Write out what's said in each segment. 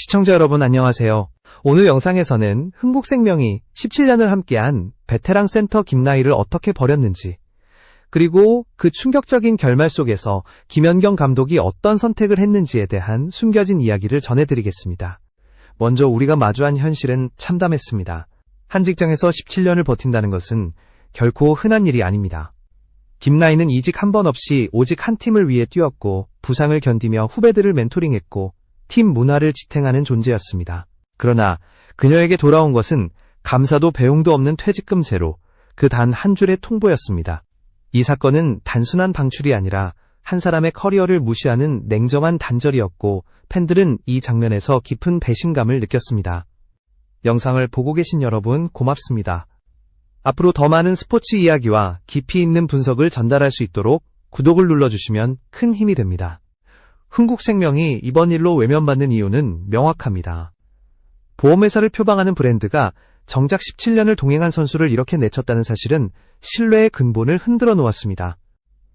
시청자 여러분 안녕하세요. 오늘 영상에서는 흥국생명이 17년을 함께한 베테랑 센터 김나희를 어떻게 버렸는지, 그리고 그 충격적인 결말 속에서 김연경 감독이 어떤 선택을 했는지에 대한 숨겨진 이야기를 전해드리겠습니다. 먼저 우리가 마주한 현실은 참담했습니다. 한 직장에서 17년을 버틴다는 것은 결코 흔한 일이 아닙니다. 김나희는 이직 한 번 없이 오직 한 팀을 위해 뛰었고 부상을 견디며 후배들을 멘토링했고 팀 문화를 지탱하는 존재였습니다. 그러나 그녀에게 돌아온 것은 감사도 배웅도 없는 퇴직금 제로, 그 단 한 줄의 통보였습니다. 이 사건은 단순한 방출이 아니라 한 사람의 커리어를 무시하는 냉정한 단절이었고 팬들은 이 장면에서 깊은 배신감을 느꼈습니다. 영상을 보고 계신 여러분 고맙습니다. 앞으로 더 많은 스포츠 이야기와 깊이 있는 분석을 전달할 수 있도록 구독을 눌러주시면 큰 힘이 됩니다. 흥국생명이 이번 일로 외면받는 이유는 명확합니다. 보험회사를 표방하는 브랜드가 정작 17년을 동행한 선수를 이렇게 내쳤다는 사실은 신뢰의 근본을 흔들어 놓았습니다.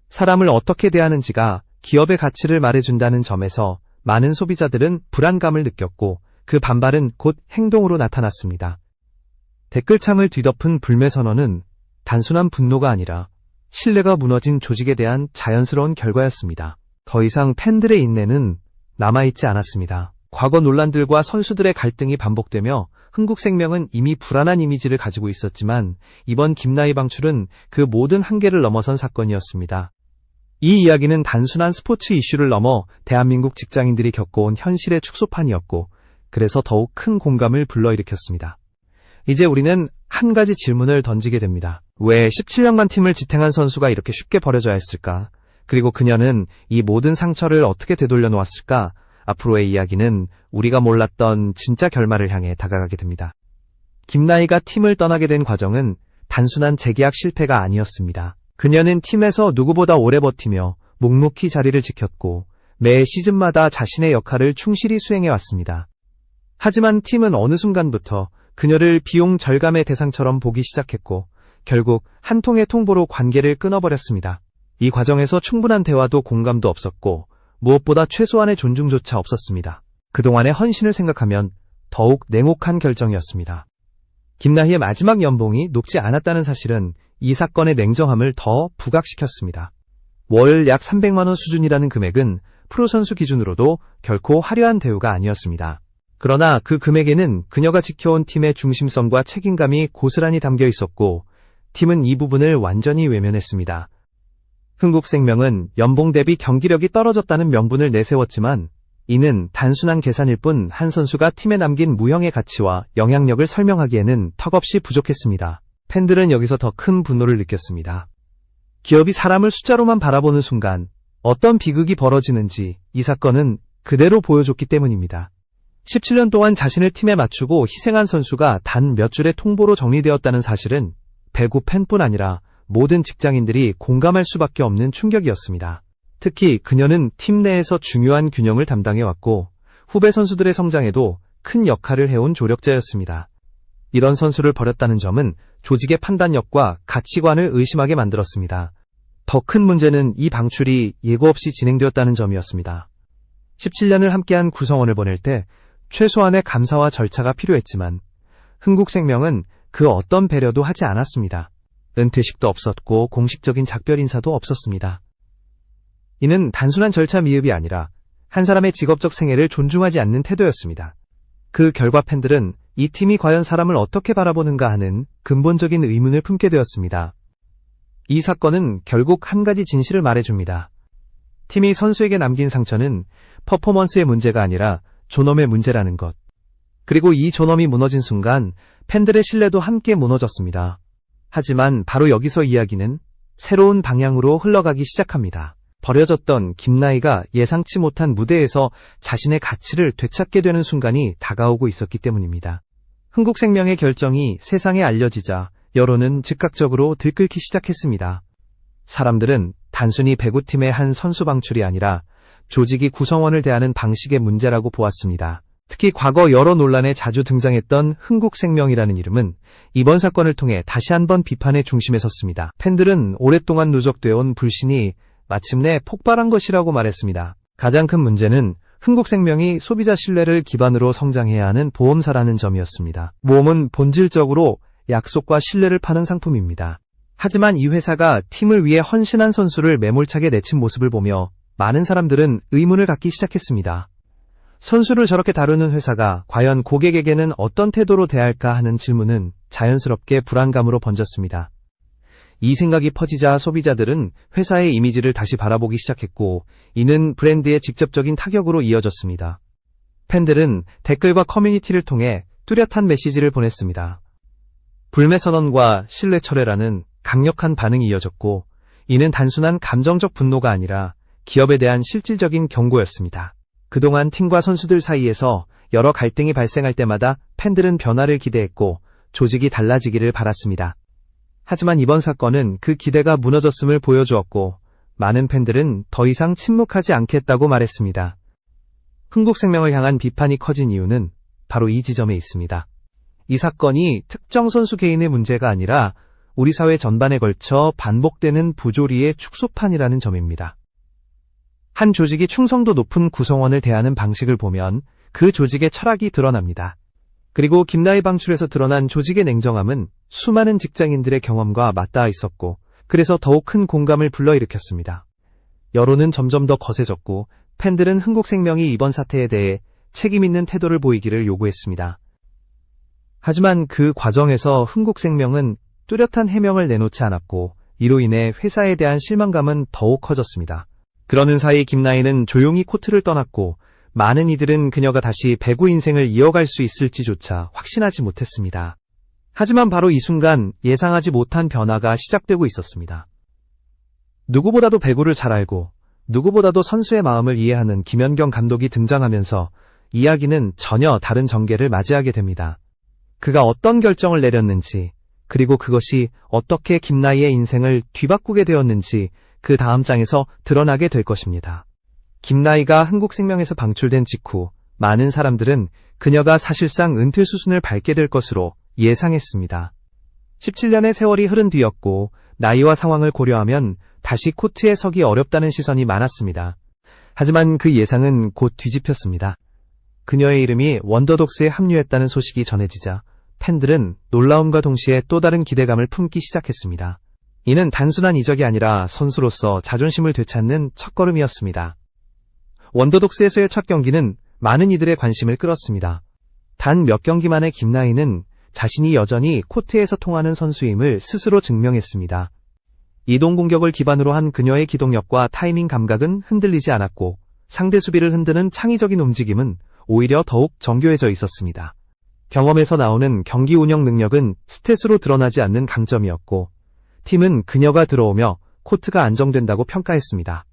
사람을 어떻게 대하는지가 기업의 가치를 말해준다는 점에서 많은 소비자들은 불안감을 느꼈고 그 반발은 곧 행동으로 나타났습니다. 댓글창을 뒤덮은 불매 선언은 단순한 분노가 아니라 신뢰가 무너진 조직에 대한 자연스러운 결과였습니다. 더 이상 팬들의 인내는 남아있지 않았습니다. 과거 논란들과 선수들의 갈등이 반복되며 흥국생명은 이미 불안한 이미지를 가지고 있었지만 이번 김나희 방출은 그 모든 한계를 넘어선 사건이었습니다. 이 이야기는 단순한 스포츠 이슈를 넘어 대한민국 직장인들이 겪어온 현실의 축소판이었고 그래서 더욱 큰 공감을 불러일으켰습니다. 이제 우리는 한 가지 질문을 던지게 됩니다. 왜 17년간 팀을 지탱한 선수가 이렇게 쉽게 버려져야 했을까? 그리고 그녀는 이 모든 상처를 어떻게 되돌려 놓았을까? 앞으로의 이야기는 우리가 몰랐던 진짜 결말을 향해 다가가게 됩니다. 김나희가 팀을 떠나게 된 과정은 단순한 재계약 실패가 아니었습니다. 그녀는 팀에서 누구보다 오래 버티며 묵묵히 자리를 지켰고 매 시즌마다 자신의 역할을 충실히 수행해 왔습니다. 하지만 팀은 어느 순간부터 그녀를 비용 절감의 대상처럼 보기 시작했고 결국 한 통의 통보로 관계를 끊어버렸습니다. 이 과정에서 충분한 대화도 공감도 없었고 무엇보다 최소한의 존중조차 없었습니다. 그동안의 헌신을 생각하면 더욱 냉혹한 결정이었습니다. 김나희의 마지막 연봉이 높지 않았다는 사실은 이 사건의 냉정함을 더 부각시켰습니다. 월 약 300만원 수준이라는 금액은 프로 선수 기준으로도 결코 화려한 대우가 아니었습니다. 그러나 그 금액에는 그녀가 지켜온 팀의 중심성과 책임감이 고스란히 담겨 있었고, 팀은 이 부분을 완전히 외면했습니다. 흥국생명은 연봉 대비 경기력이 떨어졌다는 명분을 내세웠지만 이는 단순한 계산일 뿐 한 선수가 팀에 남긴 무형의 가치와 영향력을 설명하기에는 턱없이 부족했습니다. 팬들은 여기서 더 큰 분노를 느꼈습니다. 기업이 사람을 숫자로만 바라보는 순간 어떤 비극이 벌어지는지 이 사건은 그대로 보여줬기 때문입니다. 17년 동안 자신을 팀에 맞추고 희생한 선수가 단 몇 줄의 통보로 정리되었다는 사실은 배구 팬뿐 아니라 모든 직장인들이 공감할 수밖에 없는 충격이었습니다. 특히 그녀는 팀 내에서 중요한 균형을 담당해왔고 후배 선수들의 성장에도 큰 역할을 해온 조력자였습니다. 이런 선수를 버렸다는 점은 조직의 판단력과 가치관을 의심하게 만들었습니다. 더 큰 문제는 이 방출이 예고 없이 진행되었다는 점이었습니다. 17년을 함께한 구성원을 보낼 때 최소한의 감사와 절차가 필요했지만 흥국생명은 그 어떤 배려도 하지 않았습니다. 은퇴식도 없었고 공식적인 작별 인사도 없었습니다. 이는 단순한 절차 미흡이 아니라 한 사람의 직업적 생애를 존중하지 않는 태도였습니다. 그 결과 팬들은 이 팀이 과연 사람을 어떻게 바라보는가 하는 근본적인 의문을 품게 되었습니다. 이 사건은 결국 한 가지 진실을 말해줍니다. 팀이 선수에게 남긴 상처는 퍼포먼스의 문제가 아니라 존엄의 문제라는 것. 그리고 이 존엄이 무너진 순간 팬들의 신뢰도 함께 무너졌습니다. 하지만 바로 여기서 이야기는 새로운 방향으로 흘러가기 시작합니다. 버려졌던 김나희가 예상치 못한 무대에서 자신의 가치를 되찾게 되는 순간이 다가오고 있었기 때문입니다. 흥국생명의 결정이 세상에 알려지자 여론은 즉각적으로 들끓기 시작했습니다. 사람들은 단순히 배구팀의 한 선수 방출이 아니라 조직이 구성원을 대하는 방식의 문제라고 보았습니다. 특히 과거 여러 논란에 자주 등장했던 흥국생명이라는 이름은 이번 사건을 통해 다시 한번 비판의 중심에 섰습니다. 팬들은 오랫동안 누적되어 온 불신이 마침내 폭발한 것이라고 말했습니다. 가장 큰 문제는 흥국생명이 소비자 신뢰를 기반으로 성장해야 하는 보험사라는 점이었습니다. 보험은 본질적으로 약속과 신뢰를 파는 상품입니다. 하지만 이 회사가 팀을 위해 헌신한 선수를 매몰차게 내친 모습을 보며 많은 사람들은 의문을 갖기 시작했습니다. 선수를 저렇게 다루는 회사가 과연 고객에게는 어떤 태도로 대할까 하는 질문은 자연스럽게 불안감으로 번졌습니다. 이 생각이 퍼지자 소비자들은 회사의 이미지를 다시 바라보기 시작했고, 이는 브랜드의 직접적인 타격으로 이어졌습니다. 팬들은 댓글과 커뮤니티를 통해 뚜렷한 메시지를 보냈습니다. 불매 선언과 신뢰 철회라는 강력한 반응이 이어졌고, 이는 단순한 감정적 분노가 아니라 기업에 대한 실질적인 경고였습니다. 그동안 팀과 선수들 사이에서 여러 갈등이 발생할 때마다 팬들은 변화를 기대했고 조직이 달라지기를 바랐습니다. 하지만 이번 사건은 그 기대가 무너졌음을 보여주었고 많은 팬들은 더 이상 침묵하지 않겠다고 말했습니다. 흥국생명을 향한 비판이 커진 이유는 바로 이 지점에 있습니다. 이 사건이 특정 선수 개인의 문제가 아니라 우리 사회 전반에 걸쳐 반복되는 부조리의 축소판이라는 점입니다. 한 조직이 충성도 높은 구성원을 대하는 방식을 보면 그 조직의 철학이 드러납니다. 그리고 김나희 방출에서 드러난 조직의 냉정함은 수많은 직장인들의 경험과 맞닿아 있었고, 그래서 더욱 큰 공감을 불러일으켰습니다. 여론은 점점 더 거세졌고, 팬들은 흥국생명이 이번 사태에 대해 책임있는 태도를 보이기를 요구했습니다. 하지만 그 과정에서 흥국생명은 뚜렷한 해명을 내놓지 않았고, 이로 인해 회사에 대한 실망감은 더욱 커졌습니다. 그러는 사이 김나희는 조용히 코트를 떠났고 많은 이들은 그녀가 다시 배구 인생을 이어갈 수 있을지조차 확신하지 못했습니다. 하지만 바로 이 순간 예상하지 못한 변화가 시작되고 있었습니다. 누구보다도 배구를 잘 알고 누구보다도 선수의 마음을 이해하는 김연경 감독이 등장하면서 이야기는 전혀 다른 전개를 맞이하게 됩니다. 그가 어떤 결정을 내렸는지, 그리고 그것이 어떻게 김나희의 인생을 뒤바꾸게 되었는지 그 다음 장에서 드러나게 될 것입니다. 김나희가 흥국생명에서 방출된 직후 많은 사람들은 그녀가 사실상 은퇴 수순을 밟게 될 것으로 예상했습니다. 17년의 세월이 흐른 뒤였고 나이와 상황을 고려하면 다시 코트에 서기 어렵다는 시선이 많았습니다. 하지만 그 예상은 곧 뒤집혔습니다. 그녀의 이름이 원더독스에 합류했다는 소식이 전해지자 팬들은 놀라움과 동시에 또 다른 기대감을 품기 시작했습니다. 이는 단순한 이적이 아니라 선수로서 자존심을 되찾는 첫걸음이었습니다. 원더독스에서의 첫 경기는 많은 이들의 관심을 끌었습니다. 단 몇 경기 만에 김나희는 자신이 여전히 코트에서 통하는 선수임을 스스로 증명했습니다. 이동 공격을 기반으로 한 그녀의 기동력과 타이밍 감각은 흔들리지 않았고 상대 수비를 흔드는 창의적인 움직임은 오히려 더욱 정교해져 있었습니다. 경험에서 나오는 경기 운영 능력은 스탯으로 드러나지 않는 강점이었고 팀은 그녀가 들어오며 코트가 안정된다고 평가했습니다.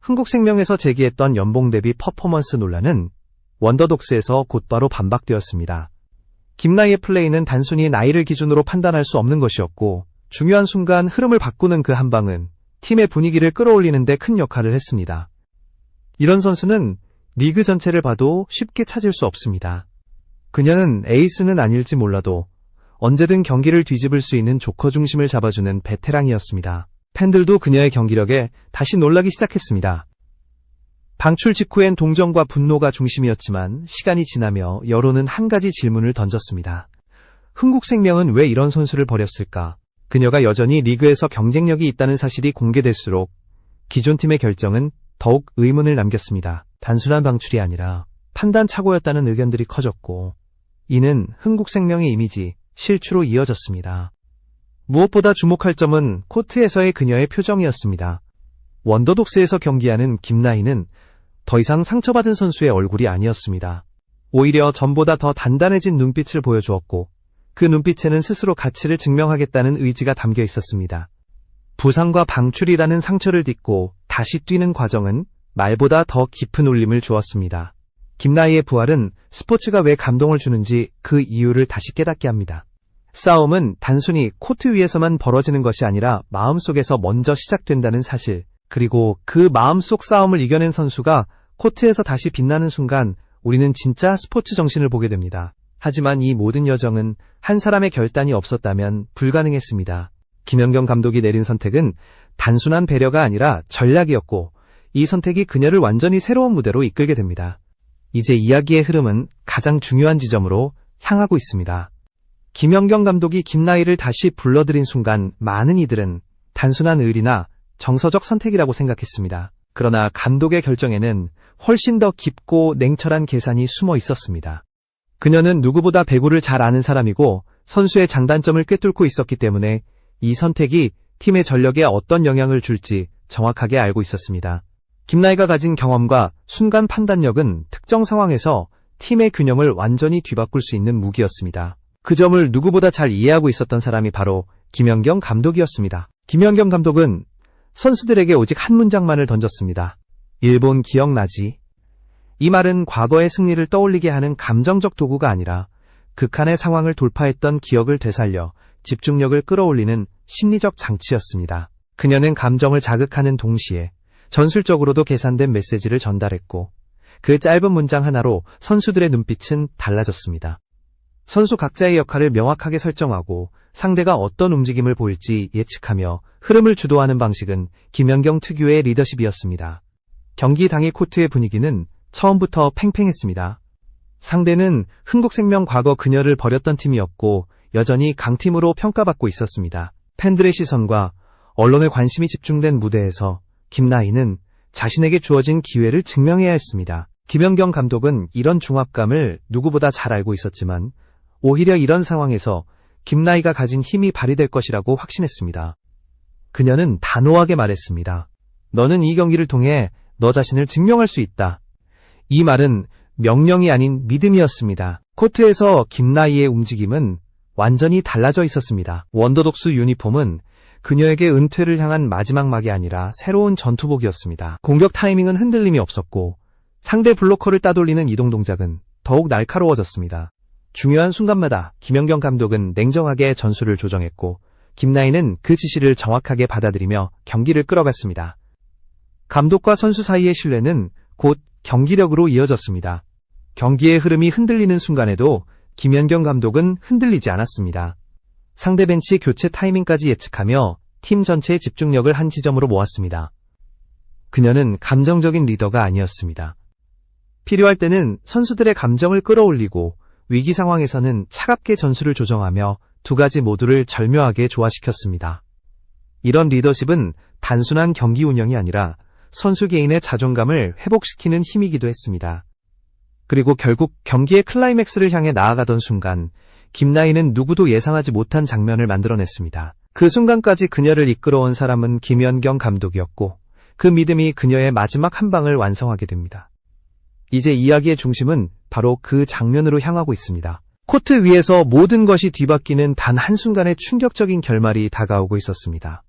흥국생명에서 제기했던 연봉 대비 퍼포먼스 논란은 원더독스에서 곧바로 반박되었습니다. 김나희의 플레이는 단순히 나이를 기준으로 판단할 수 없는 것이었고 중요한 순간 흐름을 바꾸는 그 한 방은 팀의 분위기를 끌어올리는 데 큰 역할을 했습니다. 이런 선수는 리그 전체를 봐도 쉽게 찾을 수 없습니다. 그녀는 에이스는 아닐지 몰라도 언제든 경기를 뒤집을 수 있는 조커 중심을 잡아주는 베테랑이었습니다. 팬들도 그녀의 경기력에 다시 놀라기 시작했습니다. 방출 직후엔 동정과 분노가 중심이었지만 시간이 지나며 여론은 한 가지 질문을 던졌습니다. 흥국생명은 왜 이런 선수를 버렸을까? 그녀가 여전히 리그에서 경쟁력이 있다는 사실이 공개될수록 기존 팀의 결정은 더욱 의문을 남겼습니다. 단순한 방출이 아니라 판단 착오였다는 의견들이 커졌고 이는 흥국생명의 이미지, 실추로 이어졌습니다. 무엇보다 주목할 점은 코트에서의 그녀의 표정이었습니다. 원더독스에서 경기하는 김나희는 더 이상 상처받은 선수의 얼굴이 아니었습니다. 오히려 전보다 더 단단해진 눈빛을 보여주었고 그 눈빛에는 스스로 가치를 증명하겠다는 의지가 담겨 있었습니다. 부상과 방출이라는 상처를 딛고 다시 뛰는 과정은 말보다 더 깊은 울림을 주었습니다. 김나희의 부활은 스포츠가 왜 감동을 주는지 그 이유를 다시 깨닫게 합니다. 싸움은 단순히 코트 위에서만 벌어지는 것이 아니라 마음속에서 먼저 시작된다는 사실, 그리고 그 마음속 싸움을 이겨낸 선수가 코트에서 다시 빛나는 순간 우리는 진짜 스포츠 정신을 보게 됩니다. 하지만 이 모든 여정은 한 사람의 결단이 없었다면 불가능했습니다. 김연경 감독이 내린 선택은 단순한 배려가 아니라 전략이었고 이 선택이 그녀를 완전히 새로운 무대로 이끌게 됩니다. 이제 이야기의 흐름은 가장 중요한 지점으로 향하고 있습니다. 김연경 감독이 김나희를 다시 불러들인 순간 많은 이들은 단순한 의리나 정서적 선택이라고 생각했습니다. 그러나 감독의 결정에는 훨씬 더 깊고 냉철한 계산이 숨어 있었습니다. 그녀는 누구보다 배구를 잘 아는 사람이고 선수의 장단점을 꿰뚫고 있었기 때문에 이 선택이 팀의 전력에 어떤 영향을 줄지 정확하게 알고 있었습니다. 김나희가 가진 경험과 순간 판단력은 특정 상황에서 팀의 균형을 완전히 뒤바꿀 수 있는 무기였습니다. 그 점을 누구보다 잘 이해하고 있었던 사람이 바로 김연경 감독이었습니다. 김연경 감독은 선수들에게 오직 한 문장만을 던졌습니다. 일본 기억나지? 이 말은 과거의 승리를 떠올리게 하는 감정적 도구가 아니라 극한의 상황을 돌파했던 기억을 되살려 집중력을 끌어올리는 심리적 장치였습니다. 그녀는 감정을 자극하는 동시에 전술적으로도 계산된 메시지를 전달했고 그 짧은 문장 하나로 선수들의 눈빛은 달라졌습니다. 선수 각자의 역할을 명확하게 설정하고 상대가 어떤 움직임을 보일지 예측하며 흐름을 주도하는 방식은 김연경 특유의 리더십이었습니다. 경기 당일 코트의 분위기는 처음부터 팽팽했습니다. 상대는 흥국생명 과거 그녀를 버렸던 팀이었고 여전히 강팀으로 평가받고 있었습니다. 팬들의 시선과 언론의 관심이 집중된 무대에서 김나희는 자신에게 주어진 기회를 증명해야 했습니다. 김연경 감독은 이런 중압감을 누구보다 잘 알고 있었지만 오히려 이런 상황에서 김나희가 가진 힘이 발휘될 것이라고 확신했습니다. 그녀는 단호하게 말했습니다. 너는 이 경기를 통해 너 자신을 증명할 수 있다. 이 말은 명령이 아닌 믿음이었습니다. 코트에서 김나희의 움직임은 완전히 달라져 있었습니다. 원더독스 유니폼은 그녀에게 은퇴를 향한 마지막 막이 아니라 새로운 전투복이었습니다. 공격 타이밍은 흔들림이 없었고 상대 블로커를 따돌리는 이동 동작은 더욱 날카로워졌습니다. 중요한 순간마다 김연경 감독은 냉정하게 전술을 조정했고 김나희는 그 지시를 정확하게 받아들이며 경기를 끌어갔습니다. 감독과 선수 사이의 신뢰는 곧 경기력으로 이어졌습니다. 경기의 흐름이 흔들리는 순간에도 김연경 감독은 흔들리지 않았습니다. 상대 벤치 교체 타이밍까지 예측하며 팀 전체의 집중력을 한 지점으로 모았습니다. 그녀는 감정적인 리더가 아니었습니다. 필요할 때는 선수들의 감정을 끌어올리고 위기 상황에서는 차갑게 전술을 조정하며 두 가지 모두를 절묘하게 조화시켰습니다. 이런 리더십은 단순한 경기 운영이 아니라 선수 개인의 자존감을 회복시키는 힘이기도 했습니다. 그리고 결국 경기의 클라이맥스를 향해 나아가던 순간 김나희는 누구도 예상하지 못한 장면을 만들어냈습니다. 그 순간까지 그녀를 이끌어온 사람은 김연경 감독이었고 그 믿음이 그녀의 마지막 한 방을 완성하게 됩니다. 이제 이야기의 중심은 바로 그 장면으로 향하고 있습니다. 코트 위에서 모든 것이 뒤바뀌는 단 한순간의 충격적인 결말이 다가오고 있었습니다.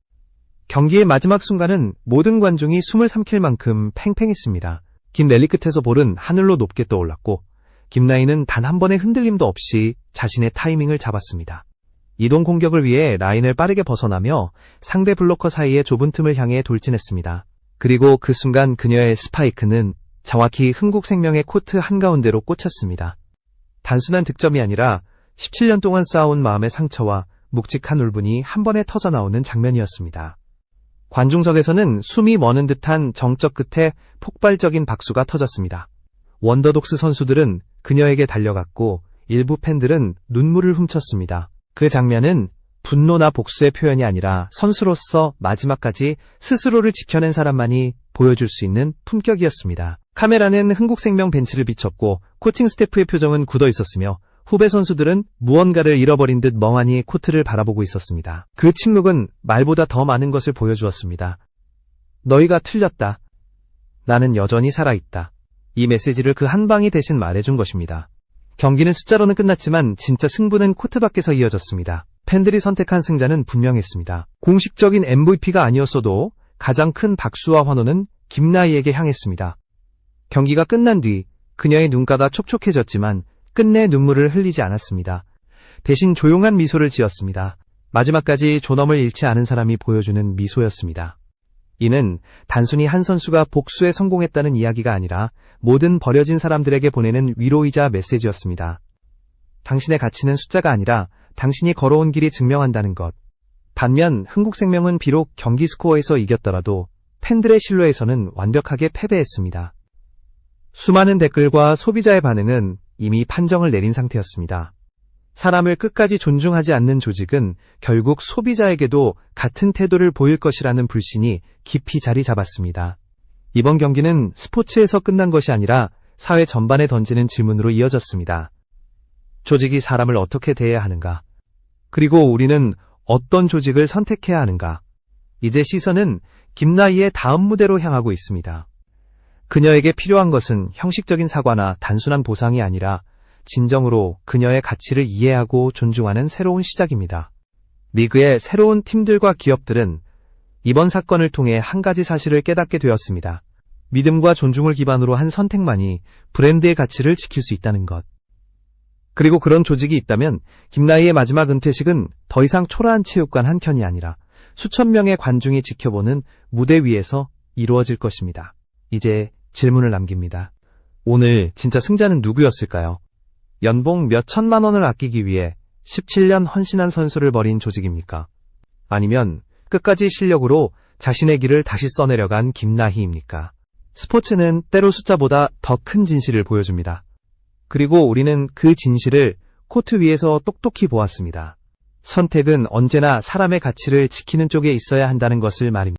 경기의 마지막 순간은 모든 관중이 숨을 삼킬 만큼 팽팽했습니다. 긴 랠리 끝에서 볼은 하늘로 높게 떠올랐고 김나희는 단한 번의 흔들림도 없이 자신의 타이밍을 잡았습니다. 이동 공격을 위해 라인을 빠르게 벗어나며 상대 블로커 사이의 좁은 틈을 향해 돌진했습니다. 그리고 그 순간 그녀의 스파이크는 정확히 흥국생명의 코트 한가운데로 꽂혔습니다. 단순한 득점이 아니라 17년 동안 쌓아온 마음의 상처와 묵직한 울분이 한 번에 터져나오는 장면이었습니다. 관중석에서는 숨이 멎는 듯한 정적 끝에 폭발적인 박수가 터졌습니다. 원더독스 선수들은 그녀에게 달려갔고 일부 팬들은 눈물을 훔쳤습니다. 그 장면은 분노나 복수의 표현이 아니라 선수로서 마지막까지 스스로를 지켜낸 사람만이 보여줄 수 있는 품격이었습니다. 카메라는 흥국생명 벤치를 비췄고 코칭 스태프의 표정은 굳어 있었으며 후배 선수들은 무언가를 잃어버린 듯 멍하니 코트를 바라보고 있었습니다. 그 침묵은 말보다 더 많은 것을 보여주었습니다. 너희가 틀렸다. 나는 여전히 살아있다. 이 메시지를 그 한 방이 대신 말해준 것입니다. 경기는 숫자로는 끝났지만 진짜 승부는 코트 밖에서 이어졌습니다. 팬들이 선택한 승자는 분명했습니다. 공식적인 MVP가 아니었어도 가장 큰 박수와 환호는 김나희에게 향했습니다. 경기가 끝난 뒤 그녀의 눈가가 촉촉해졌지만 끝내 눈물을 흘리지 않았습니다. 대신 조용한 미소를 지었습니다. 마지막까지 존엄을 잃지 않은 사람이 보여주는 미소였습니다. 이는 단순히 한 선수가 복수에 성공했다는 이야기가 아니라 모든 버려진 사람들에게 보내는 위로이자 메시지였습니다. 당신의 가치는 숫자가 아니라 당신이 걸어온 길이 증명한다는 것. 반면 흥국생명은 비록 경기 스코어에서 이겼더라도 팬들의 신뢰에서는 완벽하게 패배했습니다. 수많은 댓글과 소비자의 반응은 이미 판정을 내린 상태였습니다. 사람을 끝까지 존중하지 않는 조직은 결국 소비자에게도 같은 태도를 보일 것이라는 불신이 깊이 자리 잡았습니다. 이번 경기는 스포츠에서 끝난 것이 아니라 사회 전반에 던지는 질문으로 이어졌습니다. 조직이 사람을 어떻게 대해야 하는가? 그리고 우리는 어떤 조직을 선택해야 하는가? 이제 시선은 김나희의 다음 무대로 향하고 있습니다. 그녀에게 필요한 것은 형식적인 사과나 단순한 보상이 아니라 진정으로 그녀의 가치를 이해하고 존중하는 새로운 시작입니다. 리그의 새로운 팀들과 기업들은 이번 사건을 통해 한 가지 사실을 깨닫게 되었습니다. 믿음과 존중을 기반으로 한 선택만이 브랜드의 가치를 지킬 수 있다는 것. 그리고 그런 조직이 있다면 김나희의 마지막 은퇴식은 더 이상 초라한 체육관 한 켠이 아니라 수천 명의 관중이 지켜보는 무대 위에서 이루어질 것입니다. 이제 질문을 남깁니다. 오늘 진짜 승자는 누구였을까요? 연봉 몇 천만 원을 아끼기 위해 17년 헌신한 선수를 벌인 조직입니까? 아니면 끝까지 실력으로 자신의 길을 다시 써내려간 김나희입니까? 스포츠는 때로 숫자보다 더 큰 진실을 보여줍니다. 그리고 우리는 그 진실을 코트 위에서 똑똑히 보았습니다. 선택은 언제나 사람의 가치를 지키는 쪽에 있어야 한다는 것을 말입니다.